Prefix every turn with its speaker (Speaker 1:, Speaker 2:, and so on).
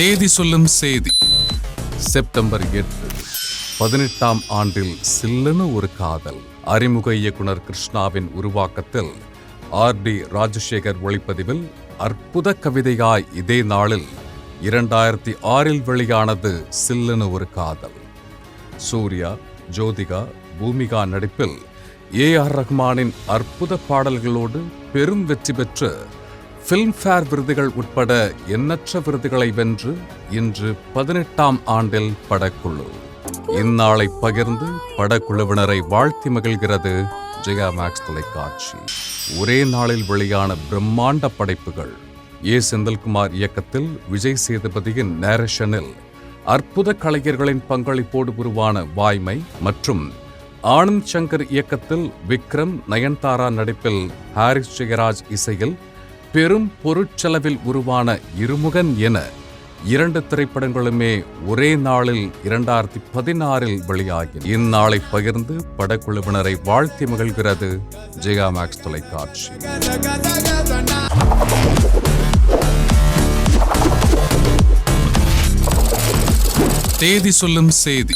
Speaker 1: தேதி சொல்லும் செய்தி. செப்டம்பர் எட்டு. பதினெட்டாம் ஆண்டில் சில்லுன்னு ஒரு காதல். அறிமுக இயக்குனர் கிருஷ்ணாவின் உருவாக்கத்தில் ஆர் டி ராஜசேகர் ஒளிப்பதிவில் அற்புத கவிதையாய் இதே நாளில் இரண்டாயிரத்தி ஆறில் வெளியானது சில்லுன்னு ஒரு காதல். சூர்யா ஜோதிகா பூமிகா நடிப்பில் ஏ ஆர் ரஹ்மானின் அற்புத பாடல்களோடு பெரும் வெற்றி பெற்று ஃபில்ம்ஃபேர் விருதுகள் உட்பட எண்ணற்ற விருதுகளை வென்று இன்று பதினெட்டாம் ஆண்டில் படக்குழு. இந்நாளை பகிர்ந்து படக்குழுவினரை வாழ்த்தி மகிழ்கிறது ஜெயா மேக்ஸ் தொலைக்காட்சி. ஒரே நாளில் வெளியான பிரம்மாண்ட படைப்புகள். ஏ. செந்தில்குமார் இயக்கத்தில் விஜய் சேதுபதியின் நேரஷனில் அற்புத கலைஞர்களின் பங்களிப்போடு உருவான வாய்மை மற்றும் ஆனந்த் சங்கர் இயக்கத்தில் விக்ரம் நயன்தாரா நடிப்பில் ஹாரிஸ் ஜெயராஜ் இசையில் பெரும் பொருட்செலவில் உருவான இருமுகன் என இரண்டு திரைப்படங்களுமே ஒரே நாளில் இரண்டாயிரத்தி பதினாறில் வெளியாகி இந்நாளை பகிர்ந்து படக்குழுவினரை வாழ்த்தி மகிழ்கிறது ஜெயா மேக்ஸ் தொலைக்காட்சி. தேதி சொல்லும் செய்தி.